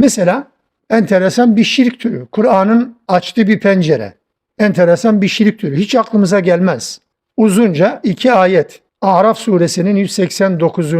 Mesela enteresan bir şirk türü. Kur'an'ın açtığı bir pencere. Enteresan bir şirk türü. Hiç aklımıza gelmez. Uzunca iki ayet. Araf suresinin 189.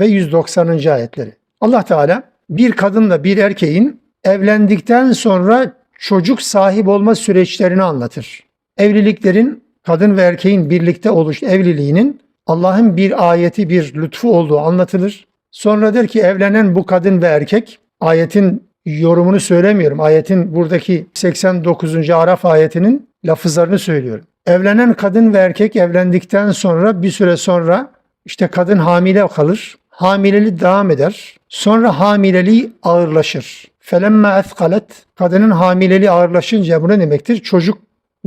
ve 190. ayetleri. Allah Teala bir kadınla bir erkeğin evlendikten sonra çocuk sahip olma süreçlerini anlatır. Evliliklerin kadın ve erkeğin birlikte oluş evliliğinin Allah'ın bir ayeti bir lütfu olduğu anlatılır. Sonra der ki evlenen bu kadın ve erkek ayetin yorumunu söylemiyorum. Ayetin buradaki 89. Araf ayetinin lafızlarını söylüyorum. Evlenen kadın ve erkek evlendikten sonra bir süre sonra işte kadın hamile kalır. Hamileliği devam eder. Sonra hamileliği ağırlaşır. Felemme efkalet kadının hamileliği ağırlaşınca bu ne demektir? Çocuk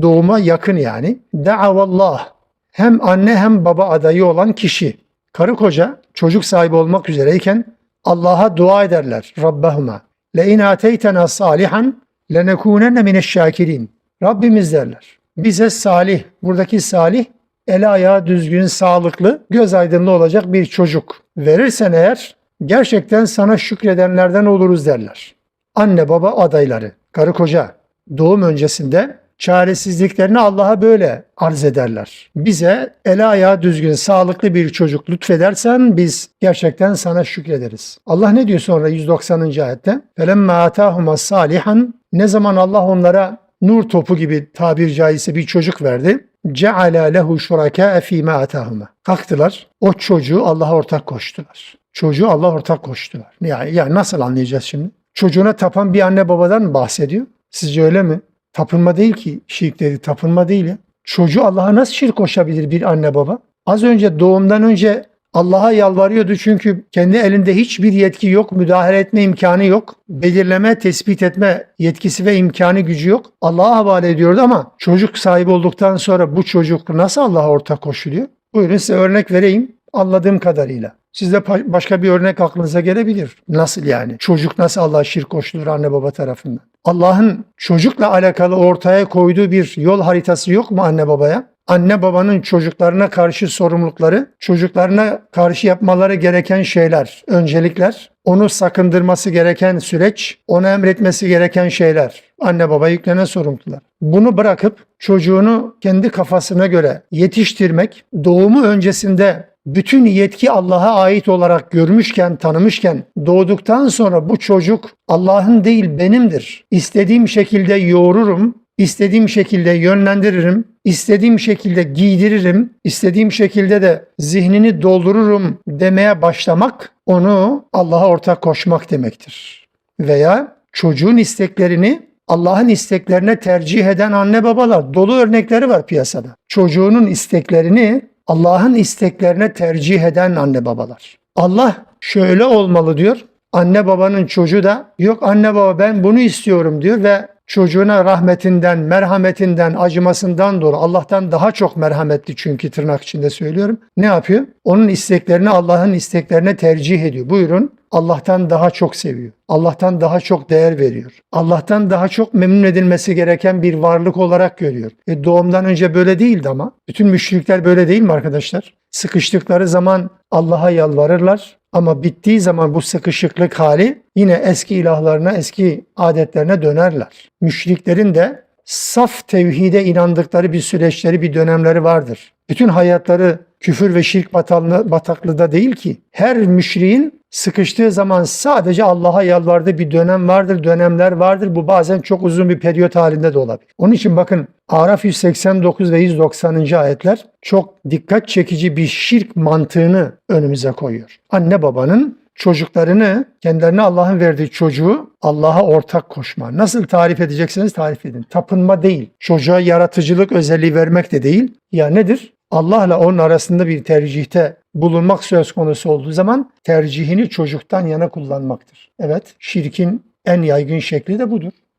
doğuma yakın yani. Da'avallah hem anne hem baba adayı olan kişi karı koca çocuk sahibi olmak üzereyken Allah'a dua ederler. Rabbahuma le in ateytena salihan lenekunenne mineşşakirin. Rabbimiz derler. Bize salih, buradaki salih el ayağı düzgün, sağlıklı, göz aydınlı olacak bir çocuk verirsen eğer gerçekten sana şükredenlerden oluruz derler. Anne baba adayları, karı koca doğum öncesinde çaresizliklerini Allah'a böyle arz ederler. Bize el ayağı düzgün, sağlıklı bir çocuk lütfedersen biz gerçekten sana şükrederiz. Allah ne diyor sonra 190. ayette? فَلَمَّا آتَاهُمَا salihan Ne zaman Allah onlara nur topu gibi tabir caizse bir çocuk verdi. جَعَلَا لَهُ شُرَكَاءَ ف۪ي مَا آتَاهُمَا Kalktılar, o çocuğu Allah'a ortak koştular. Çocuğu Allah ortak koştular. Yani, yani nasıl anlayacağız şimdi? Çocuğuna tapan bir anne babadan mı bahsediyor? Sizce öyle mi? Tapınma değil ki şirk dedi. Tapınma değil ya. Çocuğu Allah'a nasıl şirk koşabilir bir anne baba? Az önce doğumdan önce Allah'a yalvarıyordu çünkü kendi elinde hiçbir yetki yok, müdahale etme imkanı yok, belirleme, tespit etme yetkisi ve imkanı gücü yok. Allah'a havale ediyordu ama çocuk sahibi olduktan sonra bu çocuk nasıl Allah'a ortak koşuluyor? Buyurun size örnek vereyim anladığım kadarıyla. Sizde başka bir örnek aklınıza gelebilir. Nasıl yani? Çocuk nasıl Allah'a şirk koşulur anne baba tarafından? Allah'ın çocukla alakalı ortaya koyduğu bir yol haritası yok mu anne babaya? Anne babanın çocuklarına karşı sorumlulukları, çocuklarına karşı yapmaları gereken şeyler, öncelikler, onu sakındırması gereken süreç, ona emretmesi gereken şeyler. Anne baba yüklenen sorumluluklar. Bunu bırakıp çocuğunu kendi kafasına göre yetiştirmek, doğumu öncesinde bütün yetki Allah'a ait olarak görmüşken, tanımışken doğduktan sonra bu çocuk Allah'ın değil benimdir. İstediğim şekilde yoğururum, istediğim şekilde yönlendiririm, istediğim şekilde giydiririm, istediğim şekilde de zihnini doldururum demeye başlamak onu Allah'a ortak koşmak demektir. Veya çocuğun isteklerini Allah'ın isteklerine tercih eden anne babalar dolu örnekleri var piyasada. Çocuğunun isteklerini Allah'ın isteklerine tercih eden anne babalar. Allah şöyle olmalı diyor. Anne babanın çocuğu da yok anne baba ben bunu istiyorum diyor ve çocuğuna rahmetinden, merhametinden, acımasından dolayı Allah'tan daha çok merhametli çünkü tırnak içinde söylüyorum. Ne yapıyor? Onun isteklerini Allah'ın isteklerine tercih ediyor. Buyurun. Allah'tan daha çok seviyor. Allah'tan daha çok değer veriyor. Allah'tan daha çok memnun edilmesi gereken bir varlık olarak görüyor. E doğumdan önce böyle değildi ama. Bütün müşrikler böyle değil mi arkadaşlar? Sıkıştıkları zaman Allah'a yalvarırlar ama bittiği zaman bu sıkışıklık hali yine eski ilahlarına, eski adetlerine dönerler. Müşriklerin de saf tevhide inandıkları bir süreçleri, bir dönemleri vardır. Bütün hayatları küfür ve şirk bataklığı, değil ki. Her müşriğin sıkıştığı zaman sadece Allah'a yalvardığı bir dönem vardır, dönemler vardır. Bu bazen çok uzun bir periyot halinde de olabilir. Onun için bakın Araf 189 ve 190. ayetler çok dikkat çekici bir şirk mantığını önümüze koyuyor. Anne babanın çocuklarını, kendilerine Allah'ın verdiği çocuğu Allah'a ortak koşma. Nasıl tarif edeceksiniz tarif edin. Tapınma değil. Çocuğa yaratıcılık özelliği vermek de değil. Ya nedir? Allah'la onun arasında bir tercihte bulunmak söz konusu olduğu zaman tercihini çocuktan yana kullanmaktır. Evet, şirkin en yaygın şekli de budur.